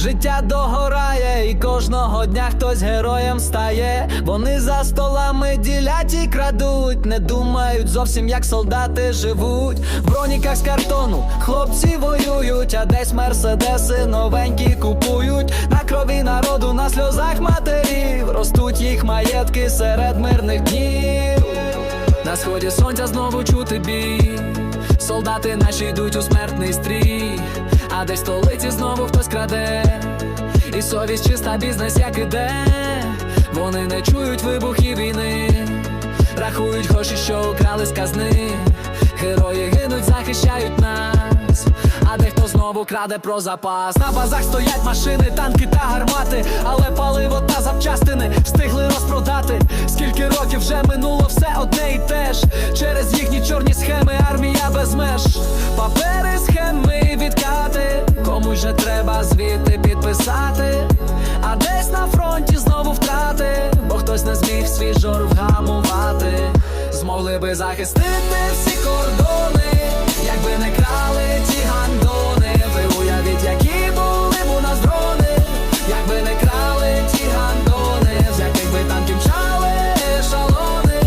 Життя догорає, і кожного дня хтось героєм стає. Вони за столами ділять і крадуть, не думають зовсім, як солдати живуть. В броніках з картону хлопці воюють, а десь мерседеси новенькі купують. На крові народу, на сльозах матерів ростуть їх маєтки серед мирних днів. На сході сонця знову чути бій. Солдати наші йдуть у смертний стрій, десь столиці знову хтось краде. І совість чиста бізнес як іде. Вони не чують вибухів війни, рахують гроші, що украли з казни. Герої гинуть, захищають нас. А дехто знову краде про запас. На базах стоять машини, танки та гармати, але паливо та запчастини встигли розпродати. Скільки років вже минуло, підписати. А десь на фронті знову втрати, бо хтось не зміг свій жор вгамувати. Змогли би захистити всі кордони, якби не крали ті гандони. Ви уявіть, які були б у нас дрони, якби не крали ті гандони, з яких би танків мчали ешелони,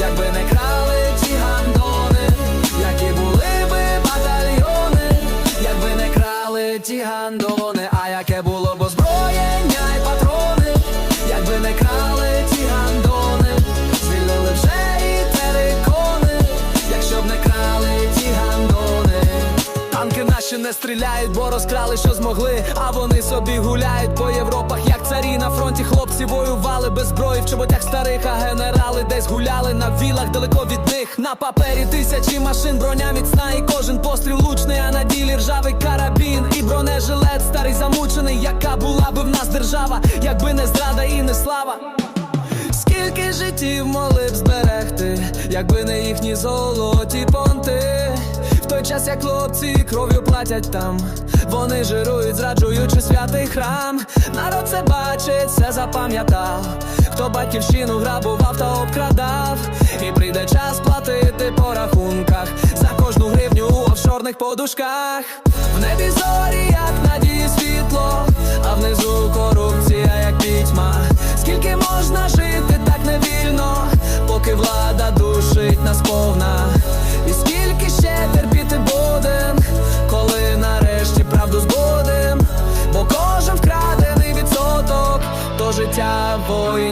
якби не крали ті гандони, які були би батальйони, якби не крали ті гандони, наші не стріляють, бо розкрали, що змогли. А вони собі гуляють по Європах, як царі на фронті. Хлопці воювали без зброї в чоботях старих, а генерали десь гуляли на вілах далеко від них. На папері тисячі машин, броня міцна, і кожен постріл лучний, а на ділі ржавий карабін і бронежилет старий замучений, яка була би в нас держава, якби не зрада і не слава. Скільки життів могли б зберегти, якби не їхні золоті понти. Час, як хлопці кров'ю платять там, вони жирують, зраджуючи святий храм. Народ це бачить, все запам'ятав. Хто батьківщину грабував та обкрадав, і прийде час платити по рахунках за кожну гривню у офшорних подушках. В небі зорі,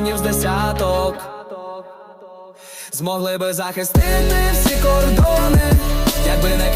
воїнів з десяток. Змогли би захистити всі кордони, якби не